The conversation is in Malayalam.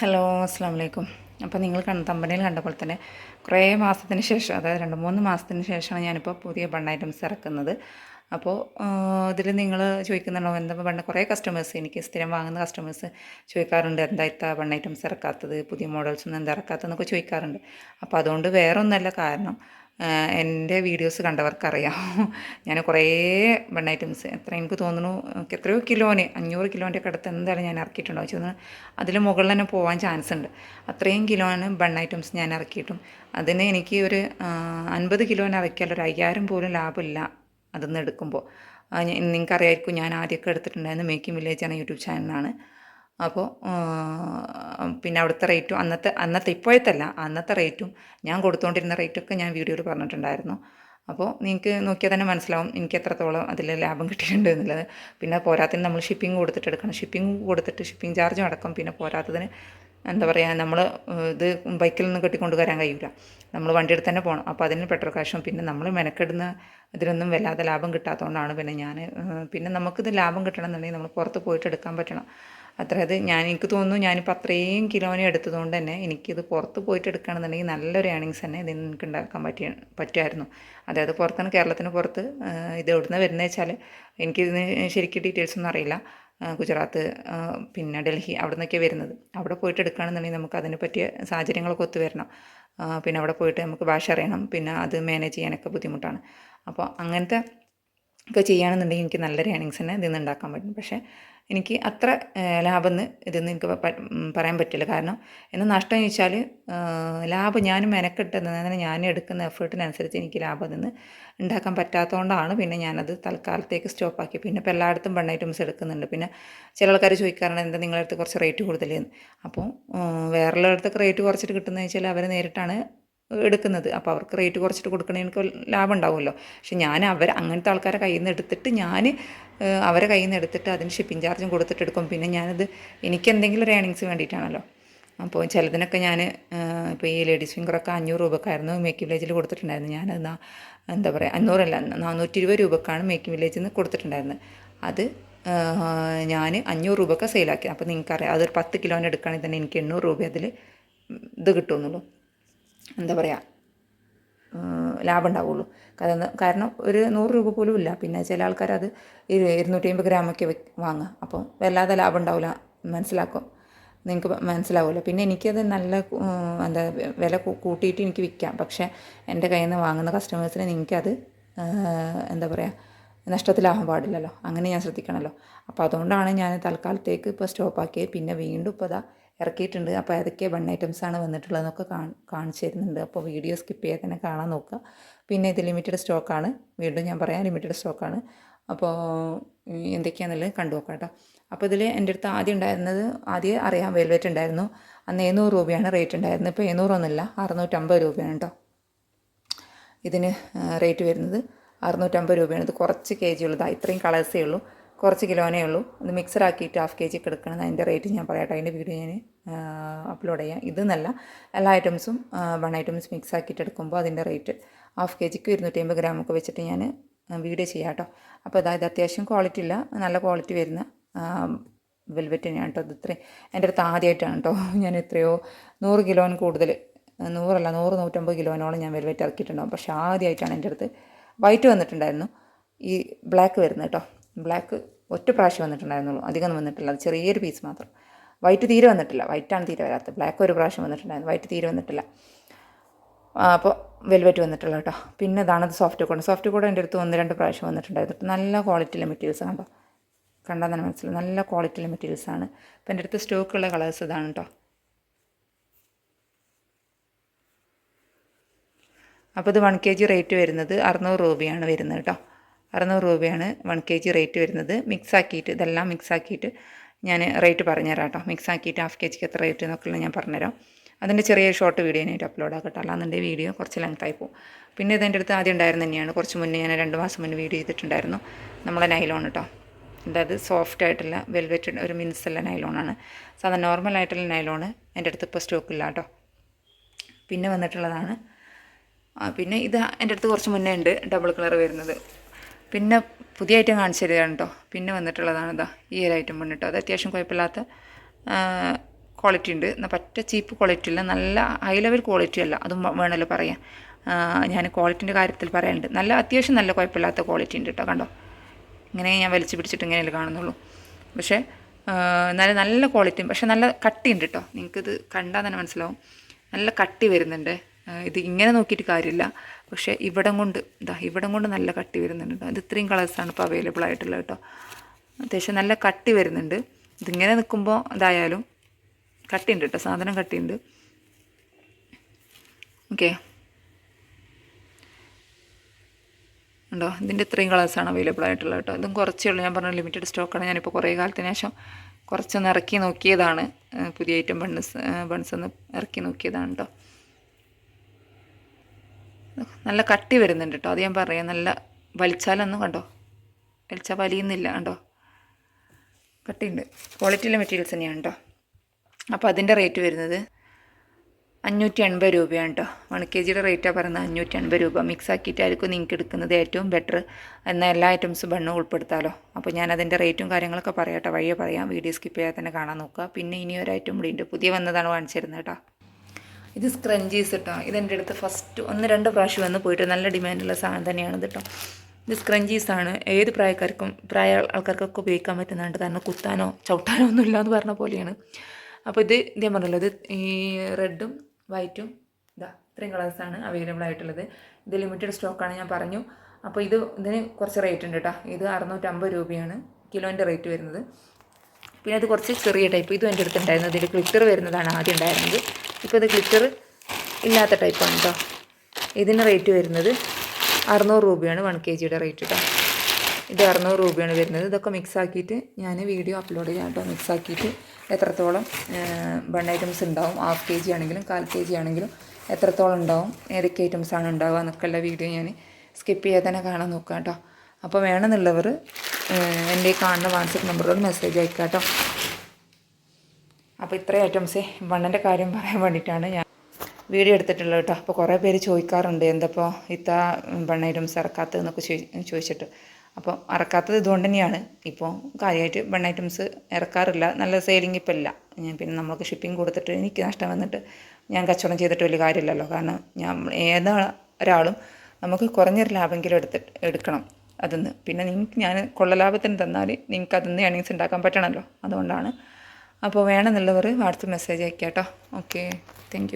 ഹലോ അസ്സാം വലൈക്കും അപ്പോൾ നിങ്ങൾ കണ്ട തമ്പനിയിൽ കണ്ടപ്പോൾ തന്നെ കുറേ മാസത്തിന് ശേഷം അതായത് രണ്ട് മൂന്ന് മാസത്തിന് ശേഷമാണ് ഞാനിപ്പോൾ പുതിയ ബൺ ഐറ്റംസ് ഇറക്കുന്നത്. അപ്പോൾ ഇതിൽ നിങ്ങൾ ചോദിക്കുന്നുണ്ടോ എന്താ ബണ്ണ കുറേ കസ്റ്റമേഴ്സ് എനിക്ക് സ്ഥിരം വാങ്ങുന്ന കസ്റ്റമേഴ്സ് ചോദിക്കാറുണ്ട് എന്താ ഇത്ത ബൺ ഐറ്റംസ് ഇറക്കാത്തത് പുതിയ മോഡൽസ് ഒന്നും എന്താ ഇറക്കാത്തതെന്നൊക്കെ ചോദിക്കാറുണ്ട്. അപ്പോൾ അതുകൊണ്ട് വേറൊന്നല്ല കാരണം എന്റെ വീഡിയോസ് കണ്ടവർക്കറിയാം. ഞാൻ കുറേ ബണ്ണ ഐറ്റംസ് എത്ര എനിക്ക് തോന്നുന്നു എത്രയോ കിലോന് അഞ്ഞൂറ് കിലോന്റെ ഒക്കെ അടുത്ത് എന്തായാലും ഞാൻ ഇറക്കിയിട്ടുണ്ടോ ചെന്ന് അതിൽ മുകളിൽ തന്നെ പോകാൻ ചാൻസ് ഉണ്ട്. അത്രയും കിലോന് ബണ്ണ ഐറ്റംസ് ഞാൻ ഇറക്കിയിട്ടും. അതിന് എനിക്ക് ഒരു അൻപത് കിലോന് ഇറക്കിയാൽ ഒരു അയ്യായിരം പോലും ലാഭമില്ല അതിൽ നിന്ന് എടുക്കുമ്പോൾ നിങ്ങൾക്കറിയായിരിക്കും ഞാൻ ആദ്യമൊക്കെ എടുത്തിട്ടുണ്ടായിരുന്നു മേക്കിംഗ് വില്ലേജ് ആണ് യൂട്യൂബ് ചാനലാണ് അപ്പോൾ പിന്നെ അവിടുത്തെ റേറ്റും അന്നത്തെ അന്നത്തെ ഇപ്പോഴത്തല്ല അന്നത്തെ റേറ്റും ഞാൻ കൊടുത്തുകൊണ്ടിരുന്ന റേറ്റൊക്കെ ഞാൻ വീഡിയോയിൽ പറഞ്ഞിട്ടുണ്ടായിരുന്നു. അപ്പോൾ നിങ്ങൾക്ക് നോക്കിയാൽ തന്നെ മനസ്സിലാവും എനിക്ക് എത്രത്തോളം അതിൽ ലാഭം കിട്ടിയിട്ടുണ്ട് എന്നുള്ളത്. പിന്നെ പോരാത്തതിന് നമ്മൾ ഷിപ്പിംഗ് കൊടുത്തിട്ട് എടുക്കണം. ഷിപ്പിംഗ് കൊടുത്തിട്ട് ഷിപ്പിംഗ് ചാർജും അടക്കം പിന്നെ പോരാത്തതിന് എന്താ പറയുക നമ്മൾ ഇത് ബൈക്കിൽ നിന്ന് കെട്ടിക്കൊണ്ട് വരാൻ കഴിയില്ല നമ്മൾ വണ്ടി എടുത്ത് തന്നെ പോകണം. അപ്പോൾ അതിന് പെട്രോൾ കാശും പിന്നെ നമ്മൾ മെനക്കെടുന്ന ഇതിലൊന്നും വല്ലാതെ ലാഭം കിട്ടാത്തതുകൊണ്ടാണ് പിന്നെ ഞാൻ പിന്നെ നമുക്കിത് ലാഭം കിട്ടണം എന്നുണ്ടെങ്കിൽ നമ്മൾ പുറത്ത് പോയിട്ട് എടുക്കാൻ പറ്റണം. അതായത് ഞാൻ എനിക്ക് തോന്നുന്നു ഞാനിപ്പോൾ അത്രയും കിലോനെ എടുത്തതുകൊണ്ട് തന്നെ എനിക്കിത് പുറത്ത് പോയിട്ട് എടുക്കുകയാണെന്നുണ്ടെങ്കിൽ നല്ലൊരു ഏണിങ്സ് തന്നെ ഇതിന് എനിക്ക് ഉണ്ടാക്കാൻ പറ്റിയ പറ്റുമായിരുന്നു. അതായത് പുറത്താണ് കേരളത്തിന് പുറത്ത് ഇത് എവിടുന്ന് വരുന്നത് വെച്ചാൽ എനിക്കിതിന് ശരിക്കും ഡീറ്റെയിൽസ് ഒന്നും അറിയില്ല. ഗുജറാത്ത് പിന്നെ ഡൽഹി അവിടെ നിന്നൊക്കെ വരുന്നത്. അവിടെ പോയിട്ട് എടുക്കുകയാണെന്നുണ്ടെങ്കിൽ നമുക്ക് അതിനെ പറ്റിയ സാഹചര്യങ്ങളൊക്കെ ഒത്തു വരണം. പിന്നെ അവിടെ പോയിട്ട് നമുക്ക് ഭാഷ അറിയണം. പിന്നെ അത് മാനേജ് ചെയ്യാനൊക്കെ ബുദ്ധിമുട്ടാണ്. അപ്പോൾ അങ്ങനത്തെ ഒക്കെ ചെയ്യുകയാണെന്നുണ്ടെങ്കിൽ എനിക്ക് നല്ലൊരു ഏണിങ്സ് തന്നെ ഇതിൽ നിന്ന് ഉണ്ടാക്കാൻ പറ്റും. പക്ഷേ എനിക്ക് അത്ര ലാഭം എന്ന് ഇതിൽ എനിക്ക് പറയാൻ പറ്റില്ല. കാരണം എന്ന് നഷ്ടം എന്ന് വെച്ചാൽ ലാഭം ഞാൻ അങ്ങനെ ഞാൻ എടുക്കുന്ന എഫേർട്ടിനനുസരിച്ച് എനിക്ക് ലാഭം നിന്ന് ഉണ്ടാക്കാൻ പറ്റാത്തതുകൊണ്ടാണ് പിന്നെ ഞാനത് തൽക്കാലത്തേക്ക് സ്റ്റോപ്പാക്കി. പിന്നെ ഇപ്പോൾ എല്ലായിടത്തും ബണ്ണ ഐറ്റംസ് എടുക്കുന്നുണ്ട്. പിന്നെ ചില ആൾക്കാർ ചോദിക്കാറുണ്ട് എന്താ നിങ്ങളുടെ അടുത്ത് കുറച്ച് റേറ്റ് കൂടുതലെന്ന് അപ്പോൾ വേറെ വേറെയുള്ളടത്തൊക്കെ റേറ്റ് കുറച്ചിട്ട് കിട്ടുന്നത് വെച്ചാൽ അവർ നേരിട്ടാണ് എടുക്കുന്നത്. അപ്പോൾ അവർക്ക് റേറ്റ് കുറച്ചിട്ട് കൊടുക്കണേ എനിക്ക് ലാഭം ഉണ്ടാവുമല്ലോ. പക്ഷെ ഞാൻ അവർ അങ്ങനത്തെ ആൾക്കാരെ കയ്യിൽ നിന്ന് എടുത്തിട്ട് ഞാൻ അവരെ കയ്യിൽ നിന്ന് എടുത്തിട്ട് അതിന് ഷിപ്പിംഗ് ചാർജും കൊടുത്തിട്ട് എടുക്കും. പിന്നെ ഞാനത് എനിക്ക് എന്തെങ്കിലും ഒരു ഏണിങ്സ് വേണ്ടിയിട്ടാണല്ലോ. അപ്പോൾ ചിലതിനൊക്കെ ഞാൻ ഇപ്പോൾ ഈ ലേഡീസ് ഫിംഗറൊക്കെ അഞ്ഞൂറ് രൂപക്കായിരുന്നു മേക്ക് വില്ലേജിൽ കൊടുത്തിട്ടുണ്ടായിരുന്നു. ഞാനത് എന്താ പറയുക അഞ്ഞൂറല്ല നാനൂറ്റി ഇരുപത് രൂപക്കാണ് മേക്ക് വില്ലേജിൽ നിന്ന് കൊടുത്തിട്ടുണ്ടായിരുന്നത് അത് ഞാൻ അഞ്ഞൂറ് രൂപക്ക് സെയിലാക്കി അപ്പോൾ നിങ്ങൾക്കറിയാം അതൊരു പത്ത് കിലോന് എടുക്കുകയാണെങ്കിൽ തന്നെ എനിക്ക് എണ്ണൂറ് രൂപ അതിൽ ഇത് കിട്ടുമെന്നുള്ളൂ. എന്താ പറയുക ലാഭം ഉണ്ടാവുള്ളൂ കാരണം ഒരു നൂറ് രൂപ പോലും ഇല്ല. പിന്നെ ചില ആൾക്കാർ അത് ഇരുന്നൂറ്റി അമ്പത് ഗ്രാമൊക്കെ വാങ്ങുക അപ്പോൾ വല്ലാതെ ലാഭം ഉണ്ടാവില്ല മനസ്സിലാക്കും. നിങ്ങൾക്ക് മനസ്സിലാവുമല്ലോ പിന്നെ എനിക്കത് നല്ല എന്താ വില കൂട്ടിയിട്ട് എനിക്ക് വിൽക്കാം പക്ഷേ എന്റെ കയ്യിൽ നിന്ന് വാങ്ങുന്ന കസ്റ്റമേഴ്സിന് നിങ്ങൾക്കത് എന്താ പറയുക നഷ്ടത്തിലാവാൻ പാടില്ലല്ലോ. അങ്ങനെ ഞാൻ ശ്രദ്ധിക്കണമല്ലോ അപ്പോൾ അതുകൊണ്ടാണ് ഞാൻ തൽക്കാലത്തേക്ക് ഇപ്പോൾ സ്റ്റോപ്പാക്കിയത്. പിന്നെ വീണ്ടും ഇപ്പോൾ അതാ ഇറക്കിയിട്ടുണ്ട്. അപ്പോൾ ഏതൊക്കെ ബൺ ആണ് വന്നിട്ടുള്ളതെന്നൊക്കെ കാണിച്ചു തരുന്നുണ്ട് അപ്പോൾ വീഡിയോ സ്കിപ്പ് ചെയ്യാതെ തന്നെ കാണാൻ നോക്കുക. പിന്നെ ഇത് ലിമിറ്റഡ് സ്റ്റോക്കാണ് വീണ്ടും ഞാൻ പറയാം ലിമിറ്റഡ് സ്റ്റോക്കാണ് അപ്പോൾ എന്തൊക്കെയാണെന്നുള്ളത് കണ്ടു നോക്കാം കേട്ടോ. അപ്പോൾ ഇതിൽ എന്റെ അടുത്ത് ആദ്യം ഉണ്ടായിരുന്നത് ആദ്യം അറിയാം വെൽവെറ്റ് ഉണ്ടായിരുന്നു. അന്ന് എഴുന്നൂറ് രൂപയാണ് റേറ്റ് ഉണ്ടായിരുന്നത്. ഇപ്പോൾ എഴുന്നൂറൊന്നുമില്ല അറുന്നൂറ്റമ്പത് രൂപയാണ് കേട്ടോ. ഇതിന് റേറ്റ് വരുന്നത് അറുന്നൂറ്റമ്പത് രൂപയാണ്. ഇത് കുറച്ച് കെ ജി ഉള്ളതാണ് ഇത്രയും കളേഴ്സേ ഉള്ളൂ. കുറച്ച് കിലോനേ ഉള്ളൂ. അത് മിക്സർ ആക്കിയിട്ട് ഹാഫ് കെ ജി കിടക്കണം അതിന്റെ റേറ്റ് ഞാൻ പറയാം അതിന്റെ വീഡിയോ ഞാൻ അപ്ലോഡ് ചെയ്യാം. ഇതെന്നല്ല എല്ലാ ഐറ്റംസും വൺ ഐറ്റംസ് മിക്സ് ആക്കിയിട്ട് എടുക്കുമ്പോൾ അതിന്റെ റേറ്റ് ഹാഫ് കെ ജിക്ക് ഇരുന്നൂറ്റി അമ്പത് ഗ്രാം ഒക്കെ വെച്ചിട്ട് ഞാൻ വീഡിയോ ചെയ്യാം കേട്ടോ അപ്പോൾ അതായത് അത്യാവശ്യം ക്വാളിറ്റി ഇല്ല. നല്ല ക്വാളിറ്റി വരുന്ന വെൽവെറ്റ് തന്നെയാണ് കേട്ടോ ഇത് ഇത്രയും. എന്റെ അടുത്ത് ആദ്യമായിട്ടാണ് കേട്ടോ. ഞാൻ എത്രയോ നൂറ് കിലോന് കൂടുതൽ നൂറല്ല നൂറ് നൂറ്റമ്പത് കിലോനോളം ഞാൻ വെൽവെറ്റ് ഇറക്കിയിട്ടുണ്ടാവും. പക്ഷേ ആദ്യമായിട്ടാണ് എന്റെ അടുത്ത് വൈറ്റ് വന്നിട്ടുണ്ടായിരുന്നു. ഈ ബ്ലാക്ക് വരുന്നത് കേട്ടോ. ബ്ലാക്ക് ഒറ്റ പ്രാവശ്യം വന്നിട്ടുണ്ടായിരുന്നുള്ളൂ. അധികം വന്നിട്ടില്ല. അത് ചെറിയൊരു പീസ് മാത്രം. വൈറ്റ് തീരെ വന്നിട്ടില്ല. വൈറ്റാണ് തീരെ വരാത്തത്. ബ്ലാക്ക് ഒരു പ്രാവശ്യം വന്നിട്ടുണ്ടായിരുന്നു. വൈറ്റ് തീരെ വന്നിട്ടില്ല. അപ്പോൾ വെൽവെറ്റ് വന്നിട്ടുള്ള കേട്ടോ. പിന്നെ ഇതാണത് സോഫ്റ്റ് കോഡ് സോഫ്റ്റ് കോഡ് എന്റെ അടുത്ത് ഒന്ന് രണ്ട് പ്രാവശ്യം വന്നിട്ടുണ്ടായിരുന്നു. നല്ല ക്വാളിറ്റിയിലെ മെറ്റീരിയൽസ് കണ്ടോ കണ്ടാൽ തന്നെ മനസ്സിലാവും. നല്ല ക്വാളിറ്റിയിലെ മെറ്റീരിയൽസ് ആണ്. അപ്പോൾ എന്റെ അടുത്ത് സ്റ്റോക്കുള്ള കളേഴ്സ് ഇതാണ് കേട്ടോ. അപ്പോൾ ഇത് വൺ കെ ജി റേറ്റ് വരുന്നത് അറുന്നൂറ് രൂപയാണ് വരുന്നത് കേട്ടോ. അറുന്നൂറ് രൂപയാണ് വൺ കെ ജി റേറ്റ് വരുന്നത്. മിക്സ് ആക്കിയിട്ട് ഇതെല്ലാം മിക്സ് ആക്കിയിട്ട് ഞാൻ റേറ്റ് പറഞ്ഞുതരാം കേട്ടോ മിക്സ് ആക്കിയിട്ട് ഹാഫ് കെ ജിക്ക് എത്ര റേറ്റ് എന്നൊക്കെയുള്ള ഞാൻ പറഞ്ഞുതരാം. അതിന്റെ ചെറിയ ഷോർട്ട് വീഡിയോ ആയിട്ട് അപ്ലോഡ് ആക്കട്ടെ. അല്ലാന്നുണ്ടെങ്കിൽ വീഡിയോ കുറച്ച് ലെങ്ത് ആയി പോകും. പിന്നെ ഇതിന്റെ അടുത്ത് ആദ്യം ഉണ്ടായിരുന്നു തന്നെയാണ്. കുറച്ച് മുന്നേ ഞാൻ രണ്ട് മാസം മുന്നേ വീഡിയോ ചെയ്തിട്ടുണ്ടായിരുന്നു. നമ്മളെ നൈലോൺ കേട്ടോ അതായത് സോഫ്റ്റ് ആയിട്ടുള്ള വെൽവെറ്റ് ഒരു മിൻസുള്ള നൈലോണാണ് സാധാരണ നോർമൽ ആയിട്ടുള്ള നൈലോണ് എന്റെ അടുത്ത് ഇപ്പോൾ സ്റ്റോക്കില്ല കേട്ടോ പിന്നെ വന്നിട്ടുള്ളതാണ്. പിന്നെ ഇത് എന്റെ അടുത്ത് കുറച്ച് മുന്നേ ഉണ്ട് ഡബിൾ കളർ വരുന്നത്. പിന്നെ പുതിയ ഐറ്റം കാണിച്ചു തരികയാണ് കേട്ടോ പിന്നെ വന്നിട്ടുള്ളതാണ് ഇതാ ഈ ഒരു ഐറ്റം വന്നിട്ടോ അത് അത്യാവശ്യം കുഴപ്പമില്ലാത്ത ക്വാളിറ്റി ഉണ്ട്. എന്നാൽ പറ്റ ചീപ്പ് ക്വാളിറ്റി അല്ല നല്ല ഹൈ ലെവൽ ക്വാളിറ്റി അല്ല. അതും വേണമല്ലോ പറയാൻ. ഞാൻ ക്വാളിറ്റിന്റെ കാര്യത്തിൽ പറയാനുണ്ട്. നല്ല അത്യാവശ്യം നല്ല കുഴപ്പമില്ലാത്ത ക്വാളിറ്റി ഉണ്ട് കേട്ടോ കണ്ടോ? ഇങ്ങനെ ഞാൻ വലിച്ചു പിടിച്ചിട്ട് ഇങ്ങനെയല്ലേ കാണുന്നുള്ളൂ. പക്ഷേ നല്ല നല്ല ക്വാളിറ്റിയും പക്ഷേ നല്ല കട്ടി ഉണ്ട് കേട്ടോ നിങ്ങൾക്കിത് കണ്ടാൽ തന്നെ മനസ്സിലാവും. നല്ല കട്ടി വരുന്നുണ്ട്. ഇത് ഇങ്ങനെ നോക്കിയിട്ട് കാര്യമില്ല. പക്ഷേ ഇവിടം കൊണ്ട് ഇതാ ഇവിടം കൊണ്ട് നല്ല കട്ടി വരുന്നുണ്ട്. കേട്ടോ ഇത് ഇത്രയും കളേഴ്സാണ് ഇപ്പോൾ അവൈലബിൾ ആയിട്ടുള്ളത് കേട്ടോ. അത്യാവശ്യം നല്ല കട്ടി വരുന്നുണ്ട്. ഇതിങ്ങനെ നിൽക്കുമ്പോൾ ഇതായാലും കട്ടിയുണ്ട് കേട്ടോ. സാധനം കട്ടിയുണ്ട്. ഓക്കെ ഉണ്ടോ? ഇതിന്റെ ഇത്രയും കളേഴ്സാണ് അവൈലബിൾ ആയിട്ടുള്ളത് കേട്ടോ. ഇതും കുറച്ചേ ഉള്ളൂ. ഞാൻ പറഞ്ഞ ലിമിറ്റഡ് സ്റ്റോക്കാണ് ഞാനിപ്പോൾ കുറേ കാലത്തിന് ശേഷം കുറച്ചൊന്ന് ഇറക്കി നോക്കിയതാണ്. പുതിയ ഐറ്റം ബൺസ് ബൺസ് ഒന്ന് ഇറക്കി നോക്കിയതാണ് കേട്ടോ. നല്ല കട്ടി വരുന്നുണ്ട് കേട്ടോ. അത് ഞാൻ പറയാം. നല്ല വലിച്ചാലൊന്നും കണ്ടോ? വലിച്ചാൽ വലിയുന്നില്ല കണ്ടോ? കട്ടിയുണ്ട്. ക്വാളിറ്റിയുള്ള മെറ്റീരിയൽസ് തന്നെയാണ് കേട്ടോ. അപ്പോൾ അതിന്റെ റേറ്റ് വരുന്നത് അഞ്ഞൂറ്റി എൺപത് രൂപയാണ് കേട്ടോ. വൺ കെ ജിയുടെ റേറ്റാണ് പറയുന്നത് അഞ്ഞൂറ്റി എൺപത് രൂപ. മിക്സ് ആക്കിയിട്ടായിരിക്കും നിങ്ങൾക്ക് എടുക്കുന്നത് ഏറ്റവും ബെറ്റർ എന്നാൽ എല്ലാ ഐറ്റംസും ബണ്ണും ഉൾപ്പെടുത്താലോ. അപ്പോൾ ഞാൻ അതിന്റെ റേറ്റും കാര്യങ്ങളൊക്കെ പറയാം കേട്ടോ. വഴിയെ പറയാം. വീഡിയോ സ്കിപ്പ് ചെയ്യാതെ തന്നെ കാണാൻ നോക്കുക. പിന്നെ ഇനി ഒരു ഐറ്റം കൂടി ഉണ്ട്. പുതിയ വന്നതാണ് വാങ്ങിച്ചിരുന്നത് കേട്ടോ. ഇത് സ്ക്രഞ്ചീസ് കേട്ടോ ഇതെന്റെ അടുത്ത് ഫസ്റ്റ് ഒന്ന് രണ്ട് പ്രാവശ്യം വന്ന് പോയിട്ട് നല്ല ഡിമാൻഡുള്ള സാധനം ഇത് കേട്ടോ ഇത് സ്ക്രഞ്ചീസ് ആണ്. ഏത് പ്രായക്കാർക്കും പ്രായ ആൾക്കാർക്കൊക്കെ ഉപയോഗിക്കാൻ പറ്റുന്നുണ്ട് കാരണം കുത്താനോ ചവിട്ടാനോ ഒന്നും ഇല്ലയെന്ന് പറഞ്ഞ പോലെയാണ്. അപ്പോൾ ഇത് ഇതേ പറഞ്ഞല്ലോ ഇത് ഈ റെഡും വൈറ്റും ഇതാ ഇത്രയും കളേഴ്സാണ് അവൈലബിൾ ആയിട്ടുള്ളത്. ഇത് ലിമിറ്റഡ് സ്റ്റോക്കാണ് ഞാൻ പറഞ്ഞു. അപ്പോൾ ഇത് ഇതിന് കുറച്ച് റേറ്റ് ഉണ്ട് കേട്ടോ ഇത് അറുന്നൂറ്റമ്പത് രൂപയാണ് കിലോന്റെ റേറ്റ് വരുന്നത്. പിന്നെ അത് കുറച്ച് ചെറിയ ടൈപ്പ് ഇതും എന്റെ അടുത്തുണ്ടായിരുന്നു ഇതിൽ ക്ലിറ്റർ വരുന്നതാണ് ആദ്യം ഉണ്ടായിരുന്നത്. ഇപ്പോൾ ഇത് ഗ്ലിറ്റർ ഇല്ലാത്ത ടൈപ്പാണ് കേട്ടോ ഇതിന് റേറ്റ് വരുന്നത് അറുന്നൂറ് രൂപയാണ് വൺ കെ ജിയുടെ റേറ്റ് കേട്ടോ ഇത് അറുന്നൂറ് രൂപയാണ് വരുന്നത്. ഇതൊക്കെ മിക്സ് ആക്കിയിട്ട് ഞാൻ വീഡിയോ അപ്ലോഡ് ചെയ്യാം കേട്ടോ മിക്സ് ആക്കിയിട്ട് എത്രത്തോളം ബൺ ഐറ്റംസ് ഉണ്ടാവും. ഹാഫ് കെ ജി ആണെങ്കിലും കാൽ കെ ജി ആണെങ്കിലും എത്രത്തോളം ഉണ്ടാവും. ഏതൊക്കെ ഐറ്റംസ് ആണ് ഉണ്ടാവുക എന്നൊക്കെയുള്ള വീഡിയോ ഞാൻ സ്കിപ്പ് ചെയ്യാതെ തന്നെ കാണാൻ നോക്കാം കേട്ടോ അപ്പോൾ വേണമെന്നുള്ളവർ എന്റെ കാണുന്ന വാട്സപ്പ് നമ്പറിലോട് മെസ്സേജ് അയക്കാം കേട്ടോ അപ്പോൾ ഇത്രയും ഐറ്റംസേ വണ്ണന്റെ കാര്യം പറയാൻ വേണ്ടിയിട്ടാണ് ഞാൻ വീഡിയോ എടുത്തിട്ടുള്ളത് കേട്ടോ. അപ്പോൾ കുറേ പേര് ചോദിക്കാറുണ്ട് എന്തപ്പോൾ ഇത്ത ബണ്ണ ഐറ്റംസ് ഇറക്കാത്തതെന്നൊക്കെ ചോദി ചോദിച്ചിട്ട്. അപ്പോൾ ഇറക്കാത്തത് ഇതുകൊണ്ട് തന്നെയാണ്. ഇപ്പോൾ കാര്യമായിട്ട് ബണ്ണ ഐറ്റംസ് ഇറക്കാറില്ല. നല്ല സെയിലിംഗ് ഇപ്പം ഇല്ല. ഞാൻ പിന്നെ നമ്മൾക്ക് ഷിപ്പിംഗ് കൊടുത്തിട്ട് എനിക്ക് നഷ്ടം വന്നിട്ട് ഞാൻ കച്ചവടം ചെയ്തിട്ട് വലിയ കാര്യമില്ലല്ലോ. കാരണം ഞാൻ ഏതാ ഒരാളും നമുക്ക് കുറഞ്ഞൊരു ലാഭമെങ്കിലും എടുത്തിട്ട് എടുക്കണം അതിന്ന്. പിന്നെ നിങ്ങൾക്ക് ഞാൻ കൊള്ള ലാഭത്തിന് തന്നാൽ നിങ്ങൾക്ക് അതിന്ന് ഏണിങ്സ് ഉണ്ടാക്കാൻ പറ്റണമല്ലോ അതുകൊണ്ടാണ് അപ്പോൾ വേണമെന്നുള്ളവർ വാട്സപ്പ് മെസ്സേജ് അയക്കാം കേട്ടോ ഓക്കെ താങ്ക്